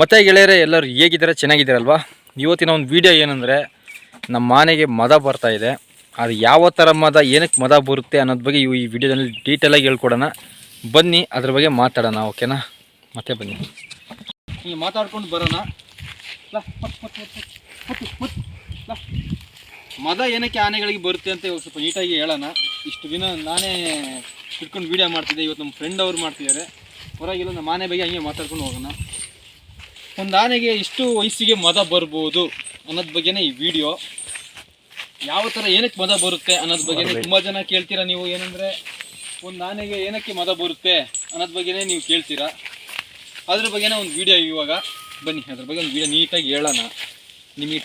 ಮತ್ತೆ ಗೆಳೆಯರೆ, ಎಲ್ಲರೂ ಹೇಗಿದ್ದಾರೆ? ಚೆನ್ನಾಗಿದ್ದೀರಲ್ವಾ? ಇವತ್ತಿನ ಒಂದು ವಿಡಿಯೋ ಏನಂದರೆ, ನಮ್ಮ ಮನೆಗೆ ಮದ ಬರ್ತಾ ಇದೆ. ಅದು ಯಾವ ಥರ ಮದ, ಏನಕ್ಕೆ ಮದ ಬರುತ್ತೆ ಅನ್ನೋದ್ರ ಬಗ್ಗೆ ಈ ವಿಡಿಯೋದಲ್ಲಿ ಡೀಟೇಲಾಗಿ ಹೇಳ್ಕೊಡೋಣ. ಬನ್ನಿ, ಅದ್ರ ಬಗ್ಗೆ ಮಾತಾಡೋಣ, ಓಕೆನಾ? ಮತ್ತೆ ಬನ್ನಿ. ಈ ಮಾತಾಡ್ಕೊಂಡು ಬರೋಣ. ಮದ ಏನಕ್ಕೆ ಆನೆಗಳಿಗೆ ಬರುತ್ತೆ ಅಂತ ಇವಾಗ ಸ್ವಲ್ಪ ನೀಟಾಗಿ ಹೇಳೋಣ. ಇಷ್ಟು ದಿನ ನಾನೇ ಇಟ್ಕೊಂಡು ವಿಡಿಯೋ ಮಾಡ್ತಿದ್ದೆ. ಇವತ್ತು ನಮ್ಮ ಫ್ರೆಂಡ್ ಅವ್ರು ಮಾಡ್ತಿದ್ದಾರೆ. ಹೊರಗಿಲ್ಲ, ನಮ್ಮ ಆನೆ ಬಗ್ಗೆ ಹಂಗೆ ಮಾತಾಡ್ಕೊಂಡು ಹೋಗೋಣ. ಒಂದು ಆನೆಗೆ ಇಷ್ಟು ವಯಸ್ಸಿಗೆ ಮದ ಬರ್ಬೋದು ಅನ್ನೋದ್ ಬಗ್ಗೆನೇ ಈ ವಿಡಿಯೋ. ಯಾವ ಥರ ಏನಕ್ಕೆ ಮದ ಬರುತ್ತೆ ಅನ್ನೋದ್ ಬಗ್ಗೆನೇ ತುಂಬ ಜನ ಕೇಳ್ತೀರಾ ನೀವು? ಏನಂದರೆ ಒಂದು ಆನೆಗೆ ಏನಕ್ಕೆ ಮದ ಬರುತ್ತೆ ಅನ್ನೋದ್ ಬಗ್ಗೆನೇ ನೀವು ಕೇಳ್ತೀರಾ? ಅದ್ರ ಬಗ್ಗೆನೇ ಒಂದು ವಿಡಿಯೋ ಇವಾಗ. ಬನ್ನಿ ಅದ್ರ ಬಗ್ಗೆ ಒಂದು ವಿಡಿಯೋ ನೀಟಾಗಿ ಹೇಳೋಣ. ನಿಮಗೆ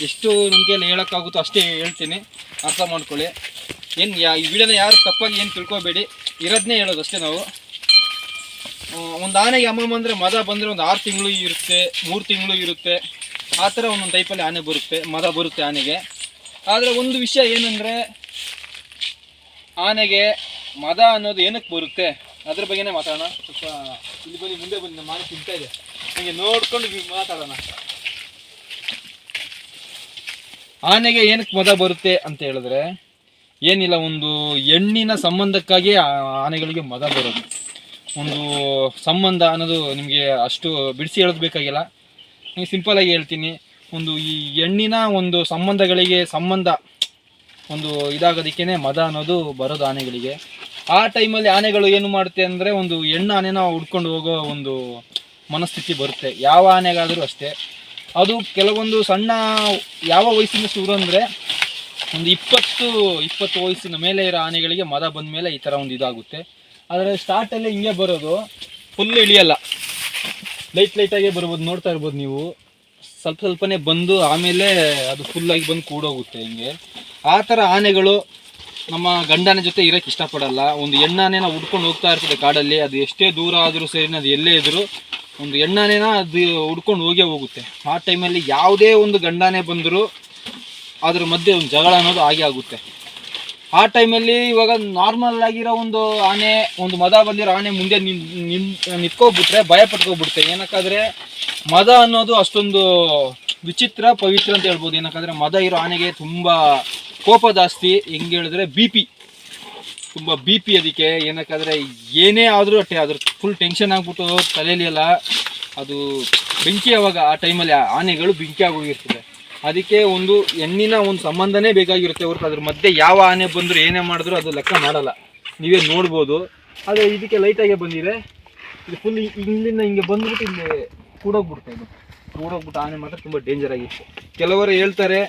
ಎಷ್ಟು ನಮ್ಮ ಕೈಯಲ್ಲಿ ಹೇಳೋಕ್ಕಾಗುತ್ತೋ ಅಷ್ಟೇ ಹೇಳ್ತೀನಿ. ಅರ್ಥ ಮಾಡ್ಕೊಳ್ಳಿ. ಏನು ಯಾ ಈ ವಿಡಿಯೋನ ಯಾರು ತಪ್ಪಾಗಿ ಏನು ತಿಳ್ಕೊಬೇಡಿ. ಇರೋದನ್ನೇ ಹೇಳೋದು ಅಷ್ಟೇ ನಾವು. ಒಂದು ಆನೆಗೆ ಅಮ್ಮಮ್ಮ ಅಂದರೆ ಮದ ಬಂದರೆ ಒಂದು ಆರು ತಿಂಗಳು ಇರುತ್ತೆ, ಮೂರು ತಿಂಗಳು ಇರುತ್ತೆ. ಆ ಥರ ಒಂದೊಂದು ಟೈಪಲ್ಲಿ ಆನೆ ಬರುತ್ತೆ, ಮದ ಬರುತ್ತೆ ಆನೆಗೆ. ಆದರೆ ಒಂದು ವಿಷಯ ಏನಂದರೆ, ಆನೆಗೆ ಮದ ಅನ್ನೋದು ಏನಕ್ಕೆ ಬರುತ್ತೆ? ಅದ್ರ ಬಗ್ಗೆನೇ ಮಾತಾಡೋಣ. ಸ್ವಲ್ಪ ಇಲ್ಲಿ ಬನ್ನಿ, ಮುಂದೆ ಬನ್ನಿ, ನಮ್ಮ ತಿಂತಾ ಇದೆ. ಹಂಗೆ ನೋಡ್ಕೊಂಡು ಮಾತಾಡೋಣ. ಆನೆಗೆ ಏನಕ್ಕೆ ಮದ ಬರುತ್ತೆ ಅಂತ ಹೇಳಿದ್ರೆ, ಏನಿಲ್ಲ, ಒಂದು ಹೆಣ್ಣಿನ ಸಂಬಂಧಕ್ಕಾಗಿ ಆನೆಗಳಿಗೆ ಮದ ಬರೋದು ಒಂದು ಸಂಬಂಧ ಅನ್ನೋದು ನಿಮಗೆ ಅಷ್ಟು ಬಿಡಿಸಿ ಹೇಳೋದು ಬೇಕಾಗಿಲ್ಲ. ಸಿಂಪಲಾಗಿ ಹೇಳ್ತೀನಿ. ಒಂದು ಈ ಹೆಣ್ಣಿನ ಒಂದು ಸಂಬಂಧಗಳಿಗೆ ಸಂಬಂಧ ಒಂದು ಇದಾಗೋದಕ್ಕೇ ಮದ ಅನ್ನೋದು ಬರೋದು ಆನೆಗಳಿಗೆ. ಆ ಟೈಮಲ್ಲಿ ಆನೆಗಳು ಏನು ಮಾಡುತ್ತೆ ಅಂದರೆ ಒಂದು ಹೆಣ್ಣು ಆನೆನ ಹುಡ್ಕೊಂಡು ಹೋಗೋ ಒಂದು ಮನಸ್ಥಿತಿ ಬರುತ್ತೆ. ಯಾವ ಆನೆಗಾದರೂ ಅಷ್ಟೇ. ಅದು ಕೆಲವೊಂದು ಸಣ್ಣ ಯಾವ ವಯಸ್ಸಿನ ಶುರು ಅಂದರೆ ಒಂದು ಇಪ್ಪತ್ತು ಇಪ್ಪತ್ತು ವಯಸ್ಸಿನ ಮೇಲೆ ಇರೋ ಆನೆಗಳಿಗೆ ಮದ ಬಂದ ಮೇಲೆ ಈ ಥರ ಒಂದು ಇದಾಗುತ್ತೆ. ಆದರೆ ಸ್ಟಾರ್ಟಲ್ಲಿ ಹಿಂಗೆ ಬರೋದು ಫುಲ್ ಇಳಿಯಲ್ಲ. ಲೈಟ್ ಲೈಟಾಗೆ ಬರ್ಬೋದು, ನೋಡ್ತಾ ಇರ್ಬೋದು ನೀವು. ಸ್ವಲ್ಪ ಸ್ವಲ್ಪನೇ ಬಂದು ಆಮೇಲೆ ಅದು ಫುಲ್ಲಾಗಿ ಬಂದು ಕೂಡೋಗುತ್ತೆ ಹಿಂಗೆ. ಆ ಥರ ಆನೆಗಳು ನಮ್ಮ ಗಂಡನ ಜೊತೆ ಇರೋಕ್ಕೆ ಇಷ್ಟಪಡಲ್ಲ. ಒಂದು ಹೆಣ್ಣಾನೆನ ಹುಡ್ಕೊಂಡು ಹೋಗ್ತಾ ಇರ್ತದೆ ಕಾಡಲ್ಲಿ, ಅದು ಎಷ್ಟೇ ದೂರ ಆದರೂ ಸರಿ, ಅದು ಎಲ್ಲೇ ಇದ್ದರೂ ಒಂದು ಹೆಣ್ಣಾನೆನ ಅದು ಹುಡ್ಕೊಂಡು ಹೋಗೇ ಹೋಗುತ್ತೆ. ಆ ಟೈಮಲ್ಲಿ ಯಾವುದೇ ಒಂದು ಗಂಡಾನೆ ಬಂದರೂ ಅದ್ರ ಮಧ್ಯೆ ಒಂದು ಜಗಳ ಅನ್ನೋದು ಆಗೇ ಆಗುತ್ತೆ. ಆ ಟೈಮಲ್ಲಿ ಇವಾಗ ನಾರ್ಮಲ್ ಆಗಿರೋ ಒಂದು ಆನೆ, ಒಂದು ಮದ ಬಂದಿರೋ ಆನೆ ಮುಂದೆ ನಿಂತ್ಕೊಬಿಟ್ರೆ ಭಯ ಪಟ್ಕೊಬಿಡುತ್ತೆ. ಏನಕ್ಕಾದ್ರೆ ಮದ ಅನ್ನೋದು ಅಷ್ಟೊಂದು ವಿಚಿತ್ರ, ಪವಿತ್ರ ಅಂತ ಹೇಳ್ಬೋದು. ಏನಕ್ಕಂದ್ರೆ ಮದ ಇರೋ ಆನೆಗೆ ತುಂಬ ಕೋಪ ಜಾಸ್ತಿ. ಹೆಂಗೆ ಹೇಳಿದ್ರೆ ಬಿ ಪಿ ತುಂಬ ಬಿ ಪಿ ಅದಕ್ಕೆ. ಏನಕ್ಕಾದ್ರೆ ಏನೇ ಆದರೂ ಅಷ್ಟೇ ಅದ್ರ ಫುಲ್ ಟೆನ್ಷನ್ ಆಗ್ಬಿಟ್ಟು ತಲೆಯಲ್ಲಿ ಅದು ಬೆಂಕಿ ಅವಾಗ ಆ ಟೈಮಲ್ಲಿ ಆನೆಗಳು ಬೆಂಕಿ ಆಗೋಗಿರ್ತದೆ. ಅದಕ್ಕೆ ಒಂದು ಹೆಣ್ಣಿನ ಒಂದು ಸಂಬಂಧನೇ ಬೇಕಾಗಿರುತ್ತೆ ಹೊರತು ಅದ್ರ ಮಧ್ಯೆ ಯಾವ ಆನೆ ಬಂದರೂ ಏನೇ ಮಾಡಿದ್ರು ಅದು ಲೆಕ್ಕ ಮಾಡಲ್ಲ. ನೀವೇ ನೋಡ್ಬೋದು. ಆದರೆ ಇದಕ್ಕೆ ಲೈಟಾಗೆ ಬಂದಿದೆ. ಇದು ಫುಲ್ ಇಲ್ಲಿಂದ ಹಿಂಗೆ ಬಂದ್ಬಿಟ್ಟು ಇಲ್ಲಿ ಕೂಡೋಗ್ಬಿಡ್ತಾ ಇದು. ಕೂಡೋಗ್ಬಿಟ್ಟು ಆನೆ ಮಾತ್ರ ತುಂಬ ಡೇಂಜರ್ ಆಗಿತ್ತು ಕೆಲವರು ಹೇಳ್ತಾರೆ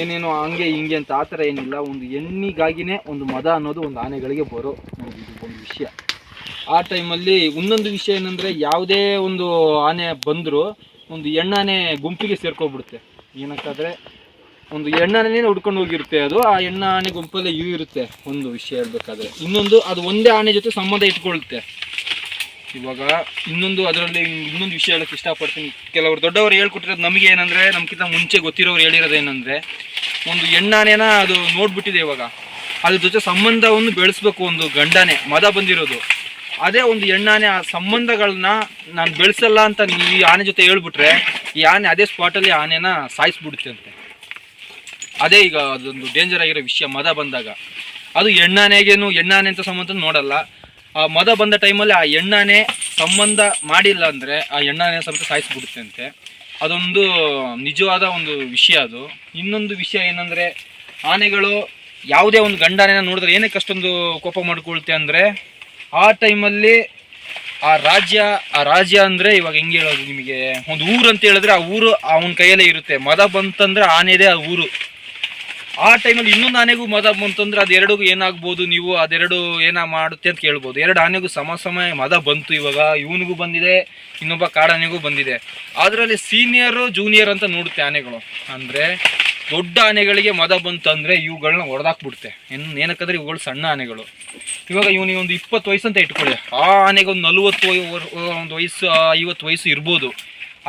ಏನೇನೋ ಹಂಗೆ ಹಿಂಗೆ ಅಂತ, ಆ ಥರ ಏನಿಲ್ಲ. ಒಂದು ಹೆಣ್ಣಿಗಾಗಿನೇ ಒಂದು ಮದ ಅನ್ನೋದು ಒಂದು ಆನೆಗಳಿಗೆ ಬರೋ ಒಂದು ವಿಷಯ. ಆ ಟೈಮಲ್ಲಿ ಒಂದೊಂದು ವಿಷಯ ಏನಂದರೆ ಯಾವುದೇ ಒಂದು ಆನೆ ಬಂದರೂ, ಒಂದು ಹೆಣ್ಣಾನೆ ಗುಂಪಿಗೆ ಸೇರ್ಕೊಬಿಡುತ್ತೆ. ಏನಕ್ಕಾದ್ರೆ ಒಂದು ಹೆಣ್ಣಾನೆ ಹುಡ್ಕೊಂಡು ಹೋಗಿರುತ್ತೆ ಅದು. ಆ ಎಣ್ಣೆ ಆನೆ ಗುಂಪಲ್ಲೇ ಇವು ಇರುತ್ತೆ. ಒಂದು ವಿಷಯ ಹೇಳ್ಬೇಕಾದ್ರೆ. ಇನ್ನೊಂದು ಅದು ಒಂದೇ ಆನೆ ಜೊತೆ ಸಂಬಂಧ ಇಟ್ಕೊಳ್ಳುತ್ತೆ ಇವಾಗ ಇನ್ನೊಂದು ಅದರಲ್ಲಿ ಇನ್ನೊಂದು ವಿಷಯ ಹೇಳಕ್ಕೆ ಇಷ್ಟಪಡ್ತೀನಿ. ಕೆಲವರು ದೊಡ್ಡವರು ಹೇಳ್ಕೊಟ್ಟಿರೋದು ನಮಗೆ ಏನಂದ್ರೆ ನಮ್ಗಿಂತ ಮುಂಚೆ ಗೊತ್ತಿರೋರು ಹೇಳಿರೋದು ಏನಂದರೆ, ಒಂದು ಎಣ್ಣಾನೇನ ಅದು ನೋಡ್ಬಿಟ್ಟಿದೆ ಇವಾಗ. ಅದ್ರ ಜೊತೆ ಸಂಬಂಧವನ್ನು ಬೆಳೆಸ್ಬೇಕು ಒಂದು ಗಂಡನೆ, ಮದ ಬಂದಿರೋದು. ಅದೇ ಒಂದು ಎಣ್ಣಾನೆ ಆ ಸಂಬಂಧಗಳನ್ನ ನಾನು ಬೆಳೆಸಲ್ಲ ಅಂತ ಈ ಆನೆ ಜೊತೆ ಹೇಳ್ಬಿಟ್ರೆ ಈ ಆನೆ ಅದೇ ಸ್ಪಾಟಲ್ಲಿ ಆನೆನ ಸಾಯಿಸ್ಬಿಡುತ್ತೆ. ಅಂತೆ ಅದೇ ಈಗ ಅದೊಂದು ಡೇಂಜರ್ ಆಗಿರೋ ವಿಷಯ ಮದ ಬಂದಾಗ. ಅದು ಹೆಣ್ಣಾನೆಗೇನು, ಹೆಣ್ಣಾನೆ ಅಂತ ಸಂಬಂಧ ನೋಡಲ್ಲ. ಆ ಮದ ಬಂದ ಟೈಮಲ್ಲಿ ಆ ಹೆಣ್ಣಾನೆ ಸಂಬಂಧ ಮಾಡಿಲ್ಲ ಅಂದರೆ ಆ ಹೆಣ್ಣಾನೆ ಸಮೇತ ಸಾಯಿಸ್ಬಿಡುತ್ತೆ. ಅಂತೆ ಅದೊಂದು ನಿಜವಾದ ಒಂದು ವಿಷಯ ಅದು. ಇನ್ನೊಂದು ವಿಷಯ ಏನಂದರೆ, ಆನೆಗಳು ಯಾವುದೇ ಒಂದು ಗಂಡಾನೆನ ನೋಡಿದ್ರೆ ಏನಕ್ಕೆ ಅಷ್ಟೊಂದು ಕೋಪ ಮಾಡ್ಕೊಳ್ತೆ ಅಂದರೆ, ಆ ಟೈಮಲ್ಲಿ ಆ ರಾಜ್ಯ ಆ ರಾಜ್ಯ ಅಂದರೆ ಇವಾಗ ಹೆಂಗೆ ಹೇಳೋದು ನಿಮಗೆ? ಒಂದು ಊರು ಅಂತ ಹೇಳಿದ್ರೆ ಆ ಊರು ಅವನ ಕೈಯಲ್ಲೇ ಇರುತ್ತೆ. ಮದ ಬಂತಂದ್ರೆ ಆನೆದೇ ಆ ಊರು. ಆ ಟೈಮಲ್ಲಿ ಇನ್ನೊಂದು ಆನೆಗೂ ಮದ ಬಂತಂದ್ರೆ ಅದೆರಡಿಗೂ ಏನಾಗ್ಬೋದು ನೀವು? ಅದೆರಡು ಏನ ಮಾಡುತ್ತೆ ಅಂತ ಕೇಳ್ಬೋದು. ಎರಡು ಆನೆಗೂ ಸಮ ಸಮಯ ಮದ ಬಂತು ಇವಾಗ. ಇವನಿಗೂ ಬಂದಿದೆ, ಇನ್ನೊಬ್ಬ ಕಾಡಾನೆಗೂ ಬಂದಿದೆ. ಅದರಲ್ಲಿ ಸೀನಿಯರು ಜೂನಿಯರ್ ಅಂತ ನೋಡುತ್ತೆ ಆನೆಗಳು. ಅಂದರೆ ದೊಡ್ಡ ಆನೆಗಳಿಗೆ ಮದ ಬಂತು ಅಂದರೆ ಇವುಗಳನ್ನ ಹೊಡೆದಾಕ್ಬಿಡುತ್ತೆ ಇನ್ನು ಏನಕ್ಕಂದ್ರೆ ಇವುಗಳು ಸಣ್ಣ ಆನೆಗಳು. ಇವಾಗ ಇವನಿಗೆ ಒಂದು ಇಪ್ಪತ್ತು ವಯಸ್ಸು ಅಂತ ಇಟ್ಕೊಳ್ಳಿ. ಆ ಆನೆಗೆ ಒಂದು ನಲವತ್ತು ಒಂದು ವಯಸ್ಸು ಐವತ್ತು ವಯಸ್ಸು ಇರ್ಬೋದು.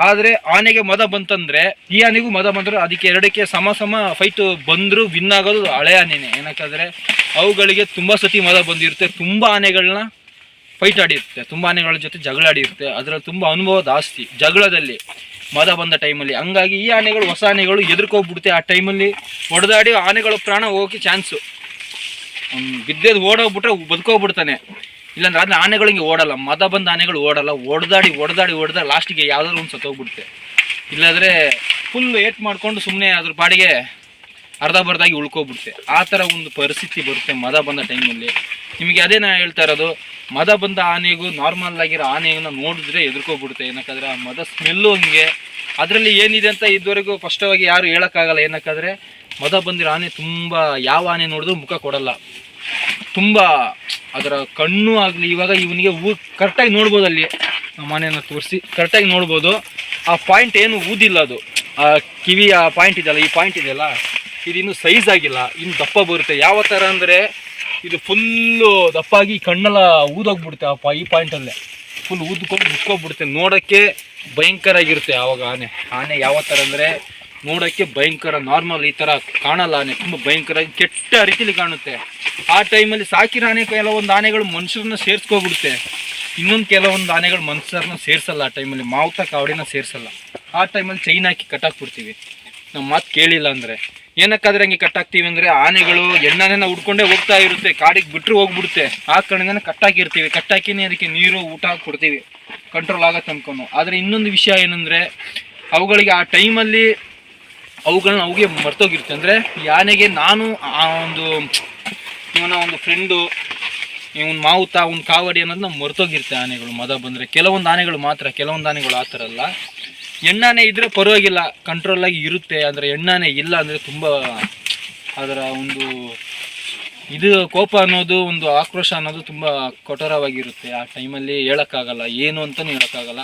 ಆದರೆ ಆನೆಗೆ ಮದ ಬಂತಂದ್ರೆ ಈ ಆನೆಗೂ ಮದ ಬಂದ್ರೆ ಅದಕ್ಕೆ ಎರಡಕ್ಕೆ ಸಮ ಸಮ ಫೈಟ್ ಬಂದರೂ ವಿನ್ ಆಗೋದು ಹಳೆ ಆನೆನೇ. ಏನಕ್ಕಂದರೆ ಅವುಗಳಿಗೆ ತುಂಬ ಸತಿ ಮದ ಬಂದಿರುತ್ತೆ. ತುಂಬ ಆನೆಗಳನ್ನ ಫೈಟ್ ಆಡಿರುತ್ತೆ. ತುಂಬ ಆನೆಗಳ ಜೊತೆ ಜಗಳ ಆಡಿರುತ್ತೆ. ಅದರಲ್ಲಿ ತುಂಬ ಅನುಭವ ಜಾಸ್ತಿ. ಜಗಳದಲ್ಲಿ ಮದ ಬಂದ ಟೈಮಲ್ಲಿ ಹಂಗಾಗಿ ಈ ಆನೆಗಳು, ಹೊಸ ಆನೆಗಳು ಎದುರ್ಕೋಗ್ಬಿಡುತ್ತೆ. ಆ ಟೈಮಲ್ಲಿ ಹೊಡೆದಾಡಿ ಆನೆಗಳ ಪ್ರಾಣ ಹೋಗೋಕ್ಕೆ ಚಾನ್ಸು ಬಿದ್ದೆದು ಓಡೋಗ್ಬಿಟ್ರೆ ಬದುಕೋಗ್ಬಿಡ್ತಾನೆ. ಇಲ್ಲಾಂದ್ರೆ ಅದನ್ನ ಆನೆಗಳು ಹಿಂಗೆ ಓಡಲ್ಲ. ಮದ ಬಂದ ಆನೆಗಳು ಓಡಲ್ಲ. ಹೊಡೆದಾಡಿ ಹೊಡೆದಾಡಿ ಹೊಡೆದ ಲಾಸ್ಟಿಗೆ ಯಾವ್ದಾದ್ರು ಒಂದು ಸತ್ತೋಗ್ಬಿಡುತ್ತೆ ಇಲ್ಲಾಂದರೆ ಫುಲ್ ಏಟ್ ಮಾಡಿಕೊಂಡು ಸುಮ್ಮನೆ ಅದ್ರ ಪಾಡಿಗೆ ಅರ್ಧ ಬರ್ದಾಗಿ ಉಳ್ಕೊಬಿಡುತ್ತೆ. ಆ ಥರ ಒಂದು ಪರಿಸ್ಥಿತಿ ಬರುತ್ತೆ ಮದ ಬಂದ ಟೈಮಲ್ಲಿ. ನಿಮಗೆ ಅದೇ ನಾ ಹೇಳ್ತಾ ಇರೋದು, ಮದ ಬಂದ ಆನೆಗೂ ನಾರ್ಮಲ್ ಆಗಿರೋ ಆನೆಯನ್ನು ನೋಡಿದ್ರೆ ಎದುರ್ಕೊಬಿಡುತ್ತೆ ಏನಕ್ಕಾದ್ರೆ ಆ ಮದ ಸ್ಮೆಲ್ಲು ಹಂಗೆ. ಅದರಲ್ಲಿ ಏನಿದೆ ಅಂತ ಇದುವರೆಗೂ ಸ್ಪಷ್ಟವಾಗಿ ಯಾರು ಹೇಳೋಕ್ಕಾಗಲ್ಲ. ಏನಕ್ಕಾದ್ರೆ ಮದ ಬಂದಿರೋ ಆನೆ ತುಂಬ, ಯಾವ ಆನೆ ನೋಡಿದ್ರು ಮುಖ ಕೊಡಲ್ಲ. ತುಂಬ ಅದರ ಕಣ್ಣು ಆಗಲಿ, ಇವಾಗ ಇವನಿಗೆ ಊ ಕರೆಕ್ಟಾಗಿ ನೋಡ್ಬೋದು ಅಲ್ಲಿ. ನಮ್ಮ ಆನೆಯನ್ನು ತೋರಿಸಿ ಕರೆಕ್ಟಾಗಿ ನೋಡ್ಬೋದು. ಆ ಪಾಯಿಂಟ್ ಏನು ಊದಿಲ್ಲ ಅದು. ಆ ಕಿವಿ, ಆ ಪಾಯಿಂಟ್ ಇದೆಯಲ್ಲ, ಈ ಪಾಯಿಂಟ್ ಇದೆಯಲ್ಲ. ಇದು ಇನ್ನೂ ಸೈಜ್ ಆಗಿಲ್ಲ, ಇನ್ನು ದಪ್ಪ ಬರುತ್ತೆ. ಯಾವ ಥರ ಅಂದರೆ, ಇದು ಫುಲ್ಲು ದಪ್ಪಾಗಿ ಕಣ್ಣೆಲ್ಲ ಊದೋಗ್ಬಿಡುತ್ತೆ ಆ ಈ ಪಾಯಿಂಟಲ್ಲೇ ಫುಲ್ ಊದ್ಕೊಂಡು ಮುಚ್ಕೊಬಿಡುತ್ತೆ ನೋಡೋಕ್ಕೆ ಭಯಂಕರ ಆಗಿರುತ್ತೆ ಆವಾಗ ಆನೆ. ಆನೆ ಯಾವ ಥರ ಅಂದರೆ, ನೋಡೋಕ್ಕೆ ಭಯಂಕರ ನಾರ್ಮಲ್ ಈ ಥರ ಕಾಣಲ್ಲ ಆನೆ. ತುಂಬ ಭಯಂಕರ, ಕೆಟ್ಟ ರೀತಿಲಿ ಕಾಣುತ್ತೆ. ಆ ಟೈಮಲ್ಲಿ ಸಾಕಿರೋ ಆನೆ ಕೆಲವೊಂದು ಆನೆಗಳು ಮನುಷ್ಯರನ್ನ ಸೇರಿಸ್ಕೊಬಿಡುತ್ತೆ. ಇನ್ನೊಂದು ಕೆಲವೊಂದು ಆನೆಗಳು ಮನುಷ್ಯರನ್ನ ಸೇರಿಸಲ್ಲ ಆ ಟೈಮಲ್ಲಿ ಮಾವುತ ಕಾವಡಿನ ಸೇರಿಸಲ್ಲ. ಆ ಟೈಮಲ್ಲಿ ಚೈನ್ ಹಾಕಿ ಕಟ್ಟಾಕ್ಬಿಡ್ತೀವಿ ನಮ್ಮ ಮಾತು ಕೇಳಿಲ್ಲ ಅಂದರೆ. ಏನಕ್ಕಾದ್ರೆ ಹಂಗೆ ಕಟ್ಟಾಕ್ತೀವಿ ಅಂದರೆ ಆನೆಗಳು ಎಣ್ಣೆನ ಉಡ್ಕೊಂಡೇ ಹೋಗ್ತಾ ಇರುತ್ತೆ, ಕಾಡಿಗೆ ಬಿಟ್ಟರು ಹೋಗ್ಬಿಡುತ್ತೆ. ಆ ಕಡೆಯಿಂದನೇ ಕಟ್ಟಾಕಿರ್ತೀವಿ. ಕಟ್ಟಾಕಿನೇ ಅದಕ್ಕೆ ನೀರು, ಊಟ ಕೊಡ್ತೀವಿ. ಕಂಟ್ರೋಲ್ ಆಗತ್ತೆ ಅನ್ಕೊಂಡು. ಆದರೆ ಇನ್ನೊಂದು ವಿಷಯ ಏನಂದರೆ, ಅವುಗಳಿಗೆ ಆ ಟೈಮಲ್ಲಿ ಅವುಗಳನ್ನ ಅವುಗೆ ಮರ್ತೋಗಿರುತ್ತೆ. ಅಂದರೆ ಯಾನೆಗೆ ನಾನು ಆ ಒಂದು ಇವನ ಒಂದು ಫ್ರೆಂಡು ಇವನ್ ಮಾವುತ ಒಂದು ಕಾವಡಿ ಅನ್ನೋದನ್ನ ಮರ್ತೋಗಿರುತ್ತೆ ಆನೆಗಳು. ಮದ ಬಂದರೆ. ಕೆಲವೊಂದು ಆನೆಗಳು ಮಾತ್ರ, ಕೆಲವೊಂದು ಆನೆಗಳು ಆ ಥರ ಅಲ್ಲ. ಎಣ್ಣಾನೆ ಇದ್ರೆ ಪರವಾಗಿಲ್ಲ. ಕಂಟ್ರೋಲ್ ಆಗಿ ಇರುತ್ತೆ. ಅಂದ್ರೆ ಎಣ್ಣಾನೆ ಇಲ್ಲ ಅಂದರೆ ತುಂಬ ಅದರ ಒಂದು ಇದು ಕೋಪ ಅನ್ನೋದು, ಒಂದು ಆಕ್ರೋಶ ಅನ್ನೋದು ತುಂಬ ಕಠೋರವಾಗಿರುತ್ತೆ. ಆ ಟೈಮಲ್ಲಿ ಹೇಳೋಕ್ಕಾಗಲ್ಲ. ಏನು ಅಂತಲೂ ಹೇಳೋಕ್ಕಾಗಲ್ಲ.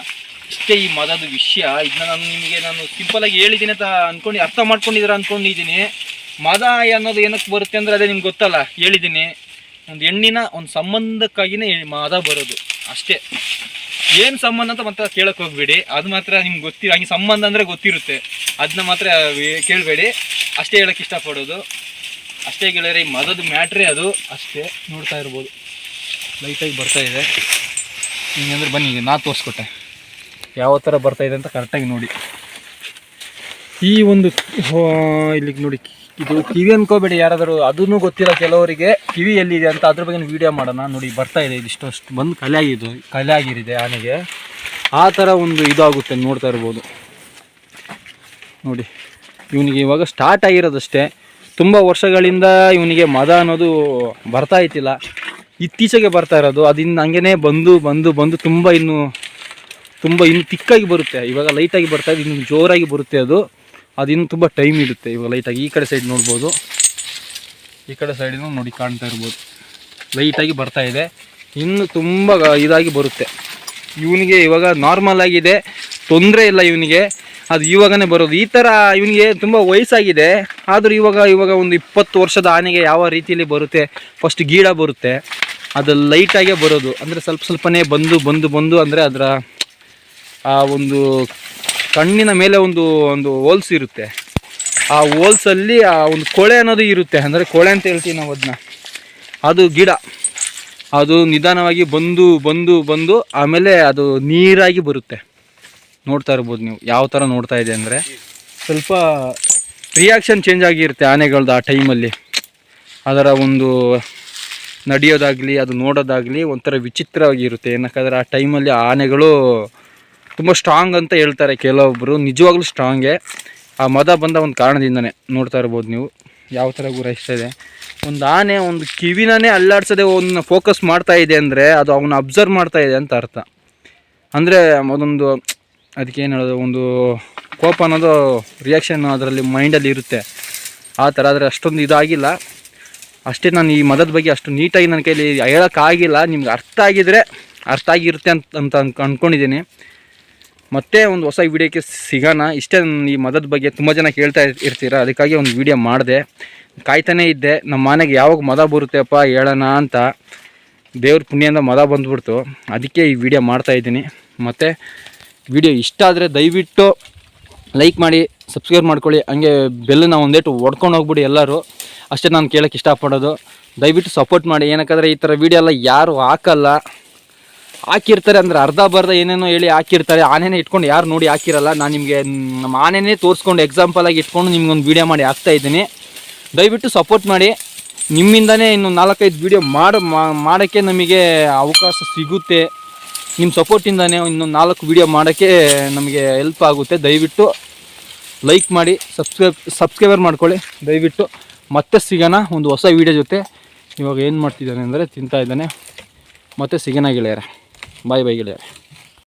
ಇಷ್ಟೇ ಈ ಮದದ ವಿಷಯ. ಇದನ್ನ ನಾನು ನಿಮಗೆ ನಾನು ಸಿಂಪಲಾಗಿ ಹೇಳಿದ್ದೀನಿ ಅಂತ ಅಂದ್ಕೊಂಡು ಅರ್ಥ ಮಾಡ್ಕೊಂಡಿದ್ದೀರ ಅಂದ್ಕೊಂಡಿದ್ದೀನಿ ಮದ ಅನ್ನೋದು ಏನಕ್ಕೆ ಬರುತ್ತೆ ಅಂದರೆ ಅದೇ ನಿಮ್ಗೆ ಗೊತ್ತಲ್ಲ. ಹೇಳಿದ್ದೀನಿ ಒಂದು ಹೆಣ್ಣಿನ ಒಂದು ಸಂಬಂಧಕ್ಕಾಗಿನೇ ಮದ ಬರೋದು. ಅಷ್ಟೇ. ಏನು ಸಂಬಂಧ ಅಂತ ಮಾತ್ರ ಕೇಳಕ್ ಹೋಗ್ಬೇಡಿ. ಅದು ಮಾತ್ರ ನಿಮ್ಗೆ ಗೊತ್ತಿರ ಹಂಗೆ ಸಂಬಂಧ ಅಂದ್ರೆ ಗೊತ್ತಿರುತ್ತೆ. ಅದನ್ನ ಮಾತ್ರ ಕೇಳಬೇಡಿ. ಅಷ್ಟೇ ಹೇಳೋಕೆ ಇಷ್ಟಪಡೋದು. ಅಷ್ಟೇ ಗೆಳೆಯರೆ, ಈ ಮದದ ಮ್ಯಾಟ್ರೇ ಅದು. ಅಷ್ಟೇ ನೋಡ್ತಾ ಇರ್ಬೋದು. ಲೈಟಾಗಿ ಬರ್ತಾ ಇದೆ. ಹಿಂಗಂದ್ರೆ ಬನ್ನಿ ಈಗ ನಾ ತೋರಿಸ್ಕೊಟ್ಟೆ. ಯಾವ ಥರ ಬರ್ತಾ ಇದೆ ಅಂತ ಕರೆಕ್ಟಾಗಿ ನೋಡಿ. ಈ ಒಂದು ಇಲ್ಲಿಗೆ ನೋಡಿ, ಇದು ಕಿವಿ ಅನ್ಕೋಬೇಡಿ ಯಾರಾದರೂ. ಅದನ್ನು ಗೊತ್ತಿಲ್ಲ ಕೆಲವರಿಗೆ. ಕಿವಿ ಎಲ್ಲಿದೆ ಅಂತ ಅದ್ರ ಬಗ್ಗೆ ವೀಡಿಯೋ ಮಾಡೋಣ. ನೋಡಿ, ಬರ್ತಾ ಇದೆ ಇದಿಷ್ಟು ಅಷ್ಟು ಬಂದು ಕಲೆ ಆಗಿದ್ದು. ಕಲೆ ಆಗಿರಿದೆ ಆನೆಗೆ. ಆ ಥರ ಒಂದು ಇದಾಗುತ್ತೆ ನೋಡ್ತಾ ಇರ್ಬೋದು. ನೋಡಿ, ಇವನಿಗೆ ಇವಾಗ ಸ್ಟಾರ್ಟ್ ಆಗಿರೋದಷ್ಟೇ. ತುಂಬ ವರ್ಷಗಳಿಂದ ಇವನಿಗೆ ಮದ ಅನ್ನೋದು ಬರ್ತಾ ಇತ್ತಿಲ್ಲ. ಇತ್ತೀಚೆಗೆ ಬರ್ತಾ ಇರೋದು. ಅದಿನ್ನು ಹಂಗೇ ಬಂದು ಬಂದು ಬಂದು ತುಂಬ ಇನ್ನು ತುಂಬ ಇನ್ನು ತಿಕ್ಕಾಗಿ ಬರುತ್ತೆ. ಇವಾಗ ಲೈಟಾಗಿ ಬರ್ತಾ ಇದೆ. ಇನ್ನು ಜೋರಾಗಿ ಬರುತ್ತೆ ಅದು. ಅದು ಇನ್ನು ತುಂಬ ಟೈಮ್ ಇರುತ್ತೆ ಇವಾಗ ಲೈಟಾಗಿ ಈ ಕಡೆ ಸೈಡ್ ನೋಡ್ಬೋದು. ಈ ಕಡೆ ಸೈಡಿನೂ ನೋಡಿ ಕಾಣ್ತಾ ಇರ್ಬೋದು. ಲೈಟಾಗಿ ಬರ್ತಾ ಇದೆ. ಇನ್ನು ತುಂಬ ಇದಾಗಿ ಬರುತ್ತೆ. ಇವನಿಗೆ ಇವಾಗ ನಾರ್ಮಲ್ ಆಗಿದೆ. ತೊಂದರೆ ಇಲ್ಲ ಇವನಿಗೆ. ಅದು ಇವಾಗನೇ ಬರೋದು. ಈ ಥರ ಇವನಿಗೆ ತುಂಬ ವಯಸ್ಸಾಗಿದೆ. ಆದರೂ ಇವಾಗ ಇವಾಗ ಒಂದು ಇಪ್ಪತ್ತು ವರ್ಷದ ಆನೆಗೆ ಯಾವ ರೀತಿಯಲ್ಲಿ ಬರುತ್ತೆ? ಫಸ್ಟ್ ಗೀಡ ಬರುತ್ತೆ. ಅದು ಲೈಟಾಗೇ ಬರೋದು. ಅಂದರೆ ಸ್ವಲ್ಪ ಸ್ವಲ್ಪನೇ ಬಂದು ಬಂದು ಬಂದು ಅಂದರೆ ಅದರ ಆ ಒಂದು ಕಣ್ಣಿನ ಮೇಲೆ ಒಂದು ಒಂದು ಹೋಲ್ಸ್ ಇರುತ್ತೆ. ಆ ಹೋಲ್ಸಲ್ಲಿ ಆ ಒಂದು ಕೊಳೆ ಅನ್ನೋದು ಇರುತ್ತೆ. ಅಂದರೆ ಕೊಳೆ ಅಂತ ಹೇಳ್ತೀವಿ ನಾವು ಅದನ್ನ ಅದು ಗಿಡ. ಅದು ನಿಧಾನವಾಗಿ ಬಂದು ಬಂದು ಬಂದು ಆಮೇಲೆ ಅದು ನೀರಾಗಿ ಬರುತ್ತೆ. ನೋಡ್ತಾ ಇರ್ಬೋದು ನೀವು. ಯಾವ ಥರ ನೋಡ್ತಾ ಇದೆ ಅಂದರೆ ಸ್ವಲ್ಪ ರಿಯಾಕ್ಷನ್ ಚೇಂಜ್ ಆಗಿರುತ್ತೆ ಆನೆಗಳದ್ದು ಆ ಟೈಮಲ್ಲಿ ಅದರ ಒಂದು ನಡೆಯೋದಾಗಲಿ, ಅದು ನೋಡೋದಾಗಲಿ ಒಂಥರ ವಿಚಿತ್ರವಾಗಿರುತ್ತೆ ಏನಕ್ಕಾದ್ರೆ ಆ ಟೈಮಲ್ಲಿ ಆನೆಗಳು ತುಂಬ ಸ್ಟ್ರಾಂಗ್ ಅಂತ ಹೇಳ್ತಾರೆ ಕೆಲವೊಬ್ಬರು ನಿಜವಾಗ್ಲೂ ಸ್ಟ್ರಾಂಗೇ ಆ ಮದ ಬಂದ ಒಂದು ಕಾರಣದಿಂದನೇ ನೋಡ್ತಾ ಇರ್ಬೋದು ನೀವು. ಯಾವ ಥರ ಗುರಾಯಿಸ್ತಾ ಇದೆ. ಒಂದು ಆನೆ, ಒಂದು ಕಿವಿನೇ ಅಲ್ಲಾಡ್ಸೋದೆ ಒಂದು ಫೋಕಸ್ ಮಾಡ್ತಾ ಇದೆ ಅಂದರೆ ಅದು ಅವನ್ನ ಅಬ್ಸರ್ವ್ ಮಾಡ್ತಾ ಇದೆ ಅಂತ ಅರ್ಥ. ಅಂದರೆ ಅದೊಂದು, ಅದಕ್ಕೆ ಏನು ಹೇಳೋದು, ಒಂದು ಕೋಪ ಅನ್ನೋದು ರಿಯಾಕ್ಷನ್ ಅದರಲ್ಲಿ ಮೈಂಡಲ್ಲಿ ಇರುತ್ತೆ. ಆ ಥರ ಆದರೆ ಅಷ್ಟೊಂದು ಇದಾಗಿಲ್ಲ. ಅಷ್ಟೇ ನಾನು ಈ ಮದದ ಬಗ್ಗೆ ಅಷ್ಟು ನೀಟಾಗಿ ನನ್ನ ಕೈಲಿ ಹೇಳೋಕ್ಕಾಗಿಲ್ಲ ನಿಮ್ಗೆ ಅರ್ಥ ಆಗಿದ್ರೆ ಅರ್ಥ ಆಗಿರುತ್ತೆ ಅಂತ ಅಂತ ಅಂದ್ಕೊಂಡಿದ್ದೀನಿ ಮತ್ತೆ ಒಂದು ಹೊಸ ವಿಡಿಯೋಕ್ಕೆ ಸಿಗೋಣ. ಇಷ್ಟೇ ಈ ಮದದ ಬಗ್ಗೆ ತುಂಬ ಜನ ಕೇಳ್ತಾ ಇರ್- ಇರ್ತೀರ. ಅದಕ್ಕಾಗಿ ಒಂದು ವಿಡಿಯೋ ಮಾಡಿದೆ. ಕಾಯ್ತಾನೇ ಇದ್ದೆ. ನಮ್ಮ ಮನೆಗೆ ಯಾವಾಗ ಮದ ಬರುತ್ತೆಪ್ಪ ಹೇಳೋಣ ಅಂತ ದೇವ್ರ ಪುಣ್ಯದಿಂದ ಮದ ಬಂದ್ಬಿಡ್ತು. ಅದಕ್ಕೆ ಈ ವಿಡಿಯೋ ಮಾಡ್ತಾ ಇದ್ದೀನಿ. ಮತ್ತು ವಿಡಿಯೋ ಇಷ್ಟ ಆದರೆ ದಯವಿಟ್ಟು ಲೈಕ್ ಮಾಡಿ, ಸಬ್ಸ್ಕ್ರೈಬ್ ಮಾಡ್ಕೊಳ್ಳಿ. ಹಂಗೆ ಬೆಲ್ಲನ್ನ ಒಂದೇಟು ಹೊಡ್ಕೊಂಡು ಹೋಗ್ಬಿಡಿ ಎಲ್ಲರೂ. ಅಷ್ಟೇ ನಾನು ಕೇಳೋಕ್ಕೆ ಇಷ್ಟಪಡೋದು. ದಯವಿಟ್ಟು ಸಪೋರ್ಟ್ ಮಾಡಿ. ಏನಕ್ಕಾದ್ರೆ ಈ ಥರ ವೀಡಿಯೋ ಎಲ್ಲ ಯಾರು ಹಾಕಲ್ಲ. ಹಾಕಿರ್ತಾರೆ ಅಂದ್ರೆ ಅರ್ಧ ಬರ್ಧ ಏನೇನೋ ಹೇಳಿ ಹಾಕಿರ್ತಾರೆ. ಆನೆನೇ ಇಟ್ಕೊಂಡು ಯಾರು ನೋಡಿ ಹಾಕಿರಲ್ಲ. ನಾನು ನಿಮಗೆ ನಮ್ಮ ಆನೆನೇ ತೋರಿಸ್ಕೊಂಡು ಎಕ್ಸಾಂಪಲ್ ಆಗಿ ಇಟ್ಕೊಂಡು ನಿಮ್ಗೊಂದು ವೀಡಿಯೋ ಮಾಡಿ ಹಾಕ್ತಾ ಇದ್ದೀನಿ. ದಯವಿಟ್ಟು ಸಪೋರ್ಟ್ ಮಾಡಿ. ನಿಮ್ಮಿಂದನೇ ಇನ್ನು ನಾಲ್ಕೈದು ವೀಡಿಯೋ ಮಾಡ ಮಾಡೋಕ್ಕೆ ನಮಗೆ ಅವಕಾಶ ಸಿಗುತ್ತೆ. ನಿಮ್ಮ ಸಪೋರ್ಟಿಂದನೇ ಇನ್ನೊಂದು ನಾಲ್ಕು ವೀಡಿಯೋ ಮಾಡೋಕ್ಕೆ ನಮಗೆ ಹೆಲ್ಪ್ ಆಗುತ್ತೆ. ದಯವಿಟ್ಟು ಲೈಕ್ ಮಾಡಿ ಸಬ್ಸ್ಕ್ರೈಬ್ ಸಬ್ಸ್ಕ್ರೈಬರ್ ಮಾಡ್ಕೊಳ್ಳಿ. ದಯವಿಟ್ಟು ಮತ್ತೆ ಸಿಗೋಣ ಒಂದು ಹೊಸ ವೀಡಿಯೋ ಜೊತೆ. ಇವಾಗ ಏನು ಮಾಡ್ತಿದ್ದಾನೆ ಅಂದರೆ ತಿಂತಾ ಇದ್ದಾನೆ. ಮತ್ತೆ ಸಿಗೋಣ ಗೆಳೆಯರೆ. Máy.